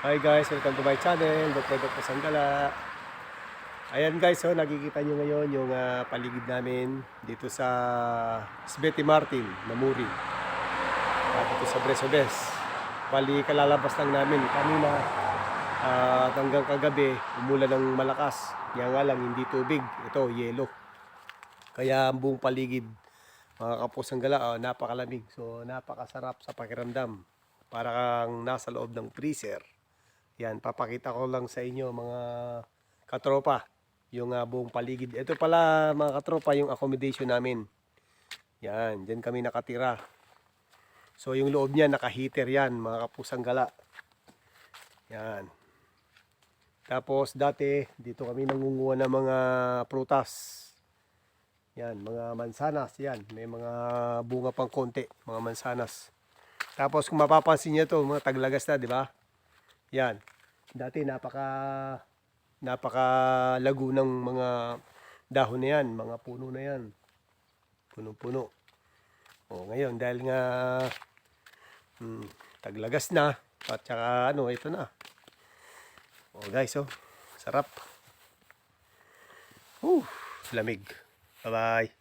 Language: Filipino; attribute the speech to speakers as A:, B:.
A: Hi guys, welcome to my channel, Dr. Dr. Sandala. Ayan guys, so nakikita nyo ngayon yung ah, paligid namin dito sa Sveti Martin, Namuri. Ah, dito sa Bresobes. Bali, kalalabas lang namin. Kanina, ah, at hanggang kagabi, umulan ng malakas. Kaya nga lang, hindi tubig. Ito, yelo. Kaya ang buong paligid, mga kapusang oh, napakalamig. So, napakasarap sa pakiramdam. Para kang nasa loob ng freezer. Yan, papakita ko lang sa inyo mga katropa, yung ah, buong paligid. Ito pala mga katropa, yung accommodation namin. Yan, dyan kami nakatira. So yung loob niya naka-heater yan, mga kapusang gala. Yan. Tapos dati, dito kami nangunguha ng mga prutas. Yan, mga mansanas, yan. May mga bunga pang konti, mga mansanas. Tapos kung mapapansin niyo to, mga taglagas na, di ba? Yan. Dati napaka napaka lago ng mga dahon na yan, mga puno na yan. Puno-puno. O ngayon dahil nga hmm, taglagas na at saka ano, ito na. O guys, oh, sarap. Uh, lamig. Bye-bye.